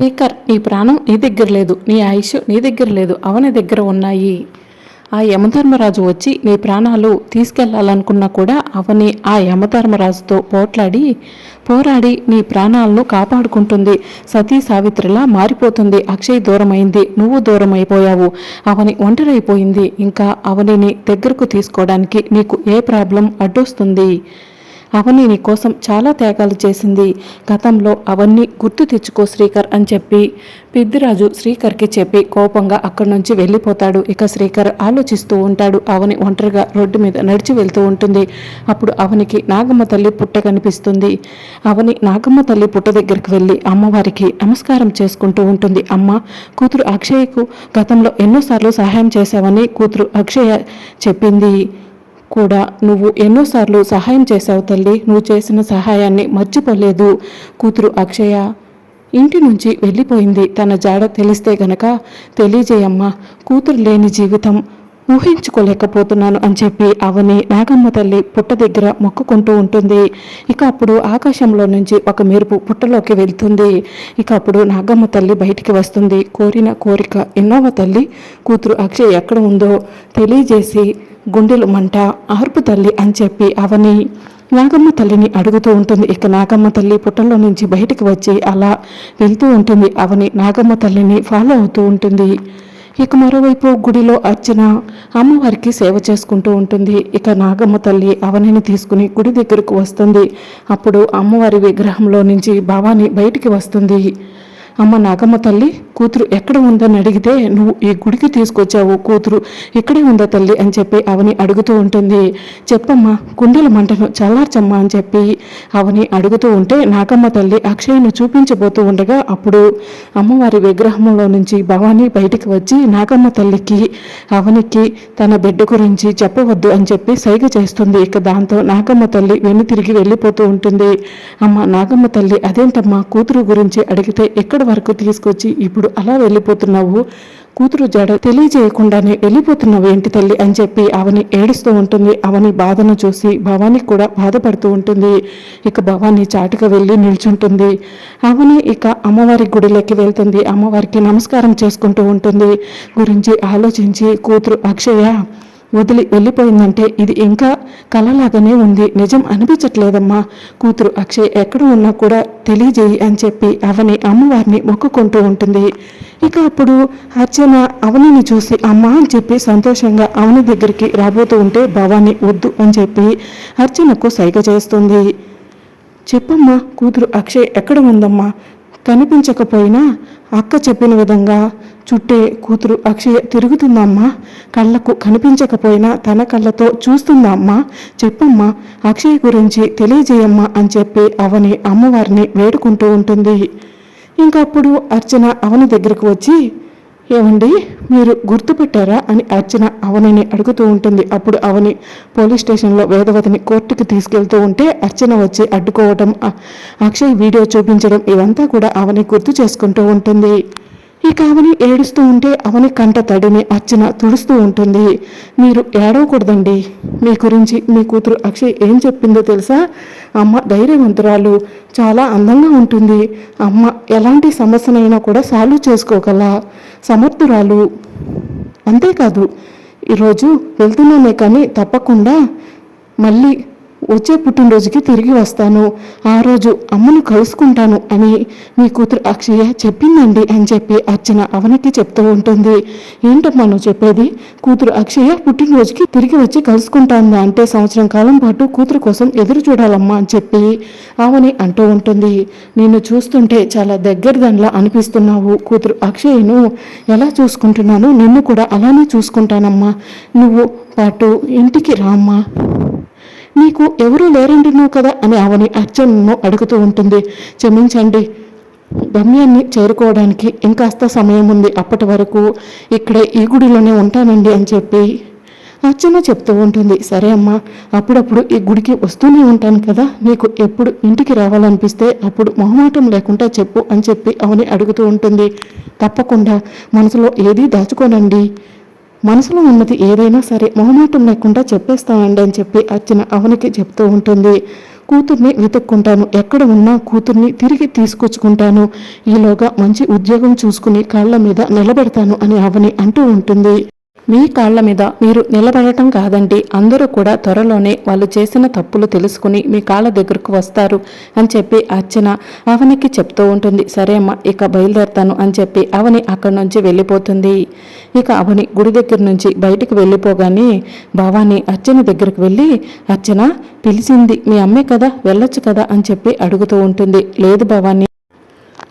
శేఖర్ నీ ప్రాణం నీ దగ్గర లేదు నీ ఆయుష్ నీ దగ్గర లేదు అవని దగ్గర ఉన్నాయి. ఆ యమధర్మరాజు వచ్చి నీ ప్రాణాలు తీసుకెళ్ళాలనుకున్నా కూడా అవని ఆ యమధర్మరాజుతో పోట్లాడి పోరాడి నీ ప్రాణాలను కాపాడుకుంటుంది. సతీ సావిత్రిలా మారిపోతుంది. అక్షయ్ దూరమైంది. నువ్వు దూరం అయిపోయావు అవని ఒంటరైపోయింది. ఇంకా అవనిని దగ్గరకు తీసుకోవడానికి నీకు ఏ ప్రాబ్లం అడ్డొస్తుంది? అవని నీ కోసం చాలా త్యాగాలు చేసింది. గతంలో అవన్నీ గుర్తు తెచ్చుకో శ్రీకర్ అని చెప్పి. పెద్దిరాజు శ్రీకర్కి చెప్పి కోపంగా అక్కడి నుంచి వెళ్ళిపోతాడు. ఇక శ్రీకర్ ఆలోచిస్తూ ఉంటాడు. అవని ఒంటరిగా రోడ్డు మీద నడిచి వెళ్తూ ఉంటుంది. అప్పుడు అవనికి నాగమ్మ తల్లి పుట్ట కనిపిస్తుంది. అవని నాగమ్మ తల్లి పుట్ట దగ్గరికి వెళ్ళి అమ్మవారికి నమస్కారం చేసుకుంటూ ఉంటుంది. అమ్మ కూతురు అక్షయ్కు గతంలో ఎన్నోసార్లు సహాయం చేశావని కూతురు అక్షయ చెప్పింది. కూడా నువ్వు ఎన్నోసార్లు సహాయం చేశావు తల్లి. నువ్వు చేసిన సహాయాన్ని మర్చిపోలేదు. కూతురు అక్షయ ఇంటి నుంచి వెళ్ళిపోయింది. తన జాడ తెలిస్తే గనక తెలియజేయమ్మా కూతురు లేని జీవితం ఊహించుకోలేకపోతున్నాను అని చెప్పి అవని నాగమ్మ తల్లి పుట్ట దగ్గర మొక్కుకుంటూ ఉంటుంది. ఇక అప్పుడు ఆకాశంలో నుంచి ఒక మెరుపు పుట్టలోకి వెళ్తుంది. ఇక అప్పుడు నాగమ్మ తల్లి బయటికి వస్తుంది. కోరిన కోరిక ఎన్నోవ తల్లి కూతురు అక్షయ్ ఎక్కడ ఉందో తెలియజేసి గుండెలు మంట ఆర్పు తల్లి అని చెప్పి అవని నాగమ్మ తల్లిని అడుగుతూ ఉంటుంది. ఇక నాగమ్మ తల్లి పుట్టలో నుంచి బయటికి వచ్చి అలా వెళ్తూ ఉంటుంది. అవని నాగమ్మ తల్లిని ఫాలో అవుతూ ఉంటుంది. ఇక మరోవైపు గుడిలో అర్చన అమ్మవారికి సేవ చేసుకుంటూ ఉంటుంది. ఇక నాగమ్మ తల్లి అవనిని తీసుకుని గుడి దగ్గరకు వస్తుంది. అప్పుడు అమ్మవారి విగ్రహంలో నుంచి భవాని బయటికి వస్తుంది. అమ్మ నాగమ్మ తల్లి కూతురు ఎక్కడ ఉందని అడిగితే నువ్వు ఈ గుడికి తీసుకొచ్చావు కూతురు. ఇక్కడే ఉందా తల్లి అని చెప్పి అవని అడుగుతూ ఉంటుంది. చెప్పమ్మా కుండల మంటను చల్లార్చమ్మా అని చెప్పి అవని అడుగుతూ ఉంటే నాగమ్మ తల్లి అక్షయ్ను చూపించబోతూ ఉండగా అప్పుడు అమ్మవారి విగ్రహంలో నుంచి భవానీ బయటికి వచ్చి నాగమ్మ తల్లికి అవనికి తన బిడ్డ గురించి చెప్పవద్దు అని చెప్పి సైగ చేస్తుంది. ఇక దాంతో నాగమ్మ తల్లి వెను తిరిగి వెళ్ళిపోతూ ఉంటుంది. అమ్మ నాగమ్మ తల్లి అదేంటమ్మా కూతురు గురించి అడిగితే ఎక్కడ వరకు తీసుకొచ్చి ఇప్పుడు అలా వెళ్ళిపోతున్నావు కూతురు జడ తెలియజేయకుండానే వెళ్ళిపోతున్నావు ఏంటి తల్లి? అని చెప్పి అవని ఏడుస్తూ ఉంటుంది. అవని బాధను చూసి భవాని కూడా బాధపడుతూ ఉంటుంది. ఇక భవాని చాటుగా వెళ్ళి నిల్చుంటుంది. అవని ఇక అమ్మవారి గుడిలోకి వెళ్తుంది. అమ్మవారికి నమస్కారం చేసుకుంటూ ఉంటుంది. గురించి ఆలోచించి కూతురు అక్షయ వదిలి వెళ్ళిపోయిందంటే ఇది ఇంకా కలలాగానే ఉంది. నిజం అనిపించట్లేదమ్మా. కూతురు అక్షయ్ ఎక్కడ ఉన్నా కూడా తెలియజేయి అని చెప్పి అవని అమ్మవారిని మొక్కుకుంటూ ఉంటుంది. ఇక అప్పుడు అర్చన అవనిని చూసి అమ్మ అని చెప్పి సంతోషంగా అవని దగ్గరికి రాబోతూ ఉంటే భవాని వద్దు అని చెప్పి అర్చనకు సైగ చేస్తుంది. చెప్పమ్మా కూతురు అక్షయ్ ఎక్కడ ఉందమ్మా? కనిపించకపోయినా అక్క చెప్పిన విధంగా చుట్టే కూతురు అక్షయ తిరుగుతుందమ్మా. కళ్ళకు కనిపించకపోయినా తన కళ్ళతో చూస్తుందమ్మా చెప్పమ్మా అక్షయ్ గురించి తెలియజేయమ్మా అని చెప్పి అవని అమ్మవారిని వేడుకుంటూ ఉంటుంది. ఇంకా అప్పుడు అర్చన అవని దగ్గరకు వచ్చి ఏమండి మీరు గుర్తుపెట్టారా అని అర్చన అవనిని అడుగుతూ ఉంటుంది. అప్పుడు అవని పోలీస్ స్టేషన్లో వేదవతిని కోర్టుకి తీసుకెళ్తూ ఉంటే అర్చన వచ్చి అడ్డుకోవటం అక్షయ్ వీడియో చూపించడం ఇదంతా కూడా అవని గుర్తు చేసుకుంటూ ఉంటుంది. ఇక అవని ఏడుస్తూ ఉంటే అవని కంట తడిని అర్చన తుడుస్తూ ఉంటుంది. మీరు ఏడవకూడదండి. మీ గురించి మీ కూతురు అక్షయ్ ఏం చెప్పిందో తెలుసా? అమ్మ ధైర్యవంతురాలు. చాలా అందంగా ఉంటుంది. అమ్మ ఎలాంటి సమస్యనైనా కూడా సాల్వ్ చేసుకోగల సమర్థురాలు. అంతేకాదు ఈరోజు వెళ్తున్నానే కానీ తప్పకుండా మళ్ళీ వచ్చే పుట్టినరోజుకి తిరిగి వస్తాను. ఆ రోజు అమ్మను కలుసుకుంటాను అని మీ కూతురు అక్షయ చెప్పిందండి అని చెప్పి అర్చన అవనికి చెప్తూ ఉంటుంది. ఏంటమ్మా నువ్వు చెప్పేది? కూతురు అక్షయ పుట్టినరోజుకి తిరిగి వచ్చి కలుసుకుంటాందా అంటే సంవత్సరం కాలం పాటు కూతురు కోసం ఎదురు చూడాలమ్మా అని చెప్పి అవని అంటూ ఉంటుంది. నిన్ను చూస్తుంటే చాలా దగ్గర దానిలా అనిపిస్తున్నావు. కూతురు అక్షయను ఎలా చూసుకుంటున్నాను నిన్ను కూడా అలానే చూసుకుంటానమ్మా. నువ్వు పాటు ఇంటికి రామ్మా. నీకు ఎవరూ లేరంటున్నావు కదా అని అవని అర్చనను అడుగుతూ ఉంటుంది. క్షమించండి. గమ్యాన్ని చేరుకోవడానికి ఇంకాస్త సమయం ఉంది. అప్పటి వరకు ఇక్కడే ఈ గుడిలోనే ఉంటానండి అని చెప్పి అర్చన చెప్తూ ఉంటుంది. సరే అమ్మా అప్పుడప్పుడు ఈ గుడికి వస్తూనే ఉంటాను కదా. నీకు ఎప్పుడు ఇంటికి రావాలనిపిస్తే అప్పుడు మొహమాటం లేకుండా చెప్పు అని చెప్పి అవని అడుగుతూ ఉంటుంది. తప్పకుండా మనసులో ఏదీ దాచుకోనండి. మనసులో ఉన్నది ఏదైనా సరే మొహమాటం లేకుండా చెప్పేస్తానండి అని చెప్పి అర్చన అవనికి చెప్తూ ఉంటుంది. కూతుర్ని వెతుక్కుంటాను. ఎక్కడ ఉన్నా కూతుర్ని తిరిగి తీసుకొచ్చుకుంటాను. ఈలోగా మంచి ఉద్యోగం చూసుకుని కాళ్ళ మీద నిలబెడతాను అని అవని అంటూ ఉంటుంది. మీ కాళ్ళ మీద మీరు నిలబడటం కాదండి. అందరూ కూడా త్వరలోనే వాళ్ళు చేసిన తప్పులు తెలుసుకుని మీ కాళ్ళ దగ్గరకు వస్తారు అని చెప్పి అర్చన అవనికి చెప్తూ ఉంటుంది. సరే అమ్మా ఇక బయలుదేరతాను అని చెప్పి అవని అక్కడి నుంచి వెళ్ళిపోతుంది. ఇక అవని గుడి దగ్గర నుంచి బయటికి వెళ్ళిపోగానే భవాని అర్చన దగ్గరకు వెళ్ళి అర్చన పిలిచింది మీ అమ్మే కదా వెళ్ళొచ్చు కదా అని చెప్పి అడుగుతూ ఉంటుంది. లేదు భవాని.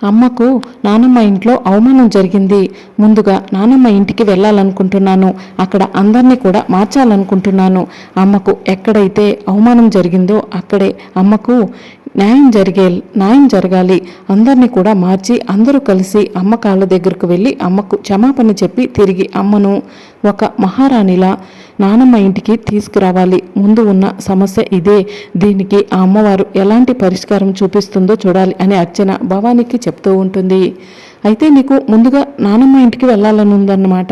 అమ్మకు నానమ్మ ఇంట్లో అవమానం జరిగింది. ముందుగా నానమ్మ ఇంటికి వెళ్ళాలనుకుంటున్నాను. అక్కడ అందరినీ కూడా మార్చాలనుకుంటున్నాను. అమ్మకు ఎక్కడైతే అవమానం జరిగిందో అక్కడే అమ్మకు న్యాయం జరిగే న్యాయం జరగాలి. అందరినీ కూడా మార్చి అందరూ కలిసి అమ్మ కాళ్ళ దగ్గరకు వెళ్ళి అమ్మకు క్షమాపణ చెప్పి తిరిగి అమ్మను. ఒక మహారాణిలా నానమ్మ ఇంటికి తీసుకురావాలి. ముందు ఉన్న సమస్య ఇదే. దీనికి ఆ అమ్మవారు ఎలాంటి పరిష్కారం చూపిస్తుందో చూడాలి అని అర్చన భవానీకి చెప్తూ ఉంటుంది. అయితే నీకు ముందుగా నానమ్మ ఇంటికి వెళ్ళాలని ఉందన్నమాట.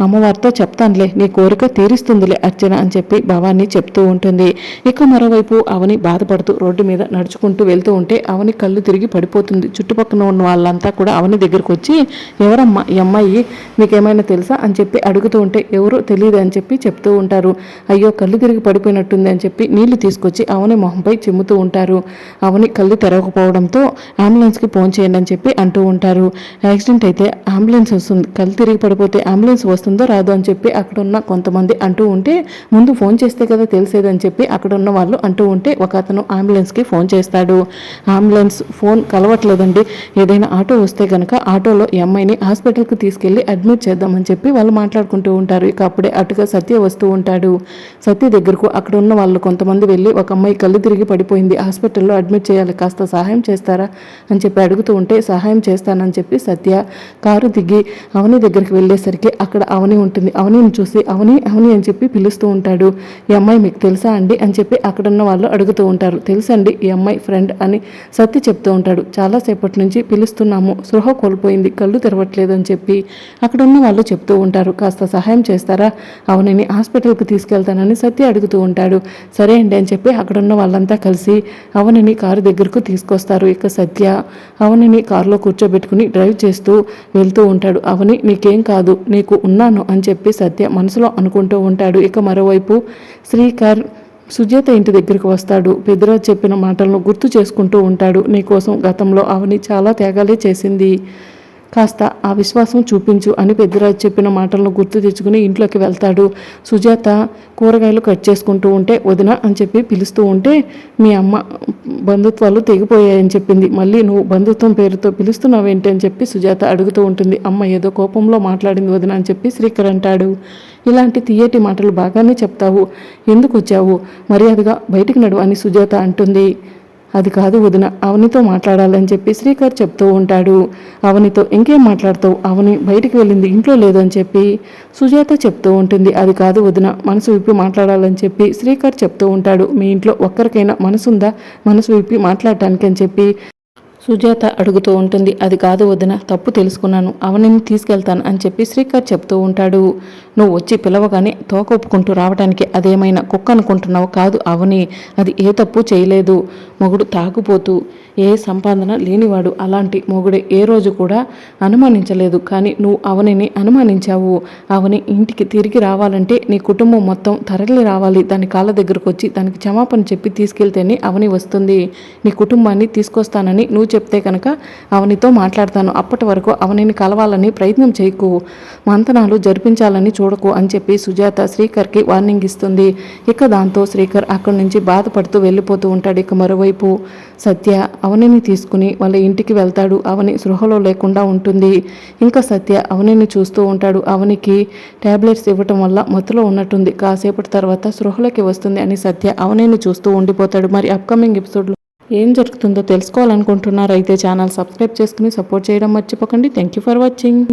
అమ్మవారితో చెప్తానులే నీ కోరిక తీరుస్తుందిలే అర్చన అని చెప్పి భవాన్ని చెప్తూ ఉంటుంది. ఇక మరోవైపు అవని బాధపడుతూ రోడ్డు మీద నడుచుకుంటూ వెళ్తూ ఉంటే అవని కళ్ళు తిరిగి పడిపోతుంది. చుట్టుపక్కల ఉన్న వాళ్ళంతా కూడా అవని దగ్గరకు వచ్చి ఎవరమ్మా ఈ అమ్మాయి? మీకేమైనా తెలుసా? అని చెప్పి అడుగుతూ ఉంటే ఎవరో తెలియదు అని చెప్పి చెప్తూ ఉంటారు. అయ్యో కళ్ళు తిరిగి పడిపోయినట్టుంది అని చెప్పి నీళ్ళు తీసుకొచ్చి అవని మొహంపై చిమ్ముతూ ఉంటారు. అవని కళ్ళు తెరవకపోవడంతో అంబులెన్స్కి ఫోన్ చేయండి అని చెప్పి అంటూ ఉంటారు. యాక్సిడెంట్ అయితే అంబులెన్స్ వస్తుంది. కళ్ళు తిరిగి పడిపోతే అంబులెన్స్ వస్తుందో రాదో అని చెప్పి అక్కడ ఉన్న కొంతమంది అంటూ ఉంటే ముందు ఫోన్ చేస్తే కదా తెలిసేదని చెప్పి అక్కడ ఉన్న వాళ్ళు అంటూ ఉంటే ఒక అతను అంబులెన్స్కి ఫోన్ చేస్తాడు. అంబులెన్స్ ఫోన్ కలవట్లేదండి. ఏదైనా ఆటో వస్తే కనుక ఆటోలో ఈ అమ్మాయిని హాస్పిటల్కి తీసుకెళ్ళి అడ్మిట్ చేద్దామని చెప్పి వాళ్ళు మాట్లాడుకుంటూ ఉంటారు. ఇక అప్పుడే అటుగా సత్య వస్తూ ఉంటాడు. సత్య దగ్గరకు అక్కడ ఉన్న వాళ్ళు కొంతమంది వెళ్ళి ఒక అమ్మాయి కళ్ళు తిరిగి పడిపోయింది. హాస్పిటల్లో అడ్మిట్ చేయాలి. కాస్త సహాయం చేస్తారా? అని చెప్పి అడుగుతూ ఉంటే సహాయం చేస్తానని చెప్పి సత్య కారు దిగి అవని దగ్గరికి వెళ్ళేసరికి అక్కడ అవని ఉంటుంది. అవనిని చూసి అవని అవని అని చెప్పి పిలుస్తూ ఉంటాడు. ఈ అమ్మాయి మీకు తెలుసా అండి? అని చెప్పి అక్కడ ఉన్న వాళ్ళు అడుగుతూ ఉంటారు. తెలుసండి ఈ అమ్మాయి ఫ్రెండ్ అని సత్య చెప్తూ ఉంటాడు. చాలాసేపటి నుంచి పిలుస్తున్నాము. సృహ కోల్పోయింది. కళ్ళు తెరవట్లేదు అని చెప్పి అక్కడ ఉన్న వాళ్ళు చెప్తూ ఉంటారు. కాస్త సహాయం చేస్తారా? అవనిని హాస్పిటల్కి తీసుకెళ్తానని సత్య అడుగుతూ ఉంటాడు. సరే అండి అని చెప్పి అక్కడ ఉన్న వాళ్ళంతా కలిసి అవనిని కారు దగ్గరకు తీసుకొస్తారు. ఇక సత్య అవనిని కారులో కూర్చోబెట్టుకుని డ్రైవ్ చేస్తూ వెళ్తూ ఉంటాడు. అవని నీకేం కాదు. నీకు ఉన్నాను అని చెప్పి సత్య మనసులో అనుకుంటూ ఉంటాడు. ఇక మరోవైపు శ్రీకర్ సుజాత ఇంటి దగ్గరికి వస్తాడు. పెద్దరాజ్ చెప్పిన మాటలను గుర్తు చేసుకుంటూ ఉంటాడు. నీకోసం గతంలో అవని చాలా త్యాగాలే చేసింది. కాస్త ఆ విశ్వాసం చూపించు అని పెద్దరాజు చెప్పిన మాటలను గుర్తు తెచ్చుకుని ఇంట్లోకి వెళ్తాడు. సుజాత కూరగాయలు కట్ చేసుకుంటూ ఉంటే వదిన అని చెప్పి పిలుస్తూ ఉంటే మీ అమ్మ బంధుత్వాలు తెగిపోయాయని చెప్పింది. మళ్ళీ నువ్వు బంధుత్వం పేరుతో పిలుస్తున్నావేంటి అని చెప్పి సుజాత అడుగుతూ ఉంటుంది. అమ్మ ఏదో కోపంలో మాట్లాడింది వదిన అని చెప్పి శ్రీకర్ అంటాడు. ఇలాంటి తీయటి మాటలు బాగానే చెప్తావు. ఎందుకు వచ్చావు? మర్యాదగా బయటికి నడు అని సుజాత అంటుంది. అది కాదు వదిన అవనితో మాట్లాడాలని చెప్పి శ్రీకర్ చెప్తూ ఉంటాడు. అవనితో ఇంకేం మాట్లాడతావు? అవని బయటికి వెళ్ళింది ఇంట్లో లేదని చెప్పి సుజాత చెప్తూ ఉంటుంది. అది కాదు వదిన మనసు విప్పి మాట్లాడాలని చెప్పి శ్రీకర్ చెప్తూ ఉంటాడు. మీ ఇంట్లో ఒక్కరికైనా మనసుందా? మనసు విప్పి మాట్లాడటానికి అని చెప్పి సుజాత అడుగుతూ ఉంటుంది. అది కాదు వదిన తప్పు తెలుసుకున్నాను. అవనిని తీసుకెళ్తాను అని చెప్పి శ్రీకర్ చెప్తూ ఉంటాడు. నువ్వు వచ్చి పిలవగానే తోక ఒప్పుకుంటూ రావడానికి అదేమైనా కుక్క అనుకుంటున్నావు కాదు అవని. అది ఏ తప్పు చేయలేదు. మొగుడు తాగుపోతూ ఏ సంపాదన లేనివాడు. అలాంటి మొగుడు ఏ రోజు కూడా అనుమానించలేదు. కానీ నువ్వు అవనిని అనుమానించావు. అవని ఇంటికి తిరిగి రావాలంటే నీ కుటుంబం మొత్తం తరలి రావాలి. దాని కాళ్ళ దగ్గరకు వచ్చి దానికి క్షమాపణ చెప్పి తీసుకెళ్తేనే అవని వస్తుంది. నీ కుటుంబాన్ని తీసుకొస్తానని నువ్వు చెప్తే కనుక అవనితో మాట్లాడతాను. అప్పటి వరకు అవనిని కలవాలని ప్రయత్నం చేయకు. మంతనాలు జరిపించాలని చూడకు అని చెప్పి సుజాత శ్రీకర్కి వార్నింగ్ ఇస్తుంది. ఇక దాంతో శ్రీకర్ అక్కడి నుంచి బాధపడుతూ వెళ్ళిపోతూ ఉంటాడు. ఇక మరోవైపు సత్య అవనిని తీసుకుని వాళ్ళ ఇంటికి వెళ్తాడు. అవని సృహలో లేకుండా ఉంటుంది. ఇంకా సత్య అవనిని చూస్తూ ఉంటాడు. అవనికి టాబ్లెట్స్ ఇవ్వటం వల్ల మత్తులో ఉన్నట్టుంది. కాసేపటి తర్వాత సృహలోకి వస్తుంది అని సత్య అవనిని చూస్తూ ఉండిపోతాడు. మరి అప్కమింగ్ ఎపిసోడ్లో ఏం జరుగుతుందో తెలుసుకోవాలనుకుంటున్నారు అయితే ఛానల్ సబ్స్క్రైబ్ చేసుకుని సపోర్ట్ చేయడం మర్చిపోకండి. Thank you for watching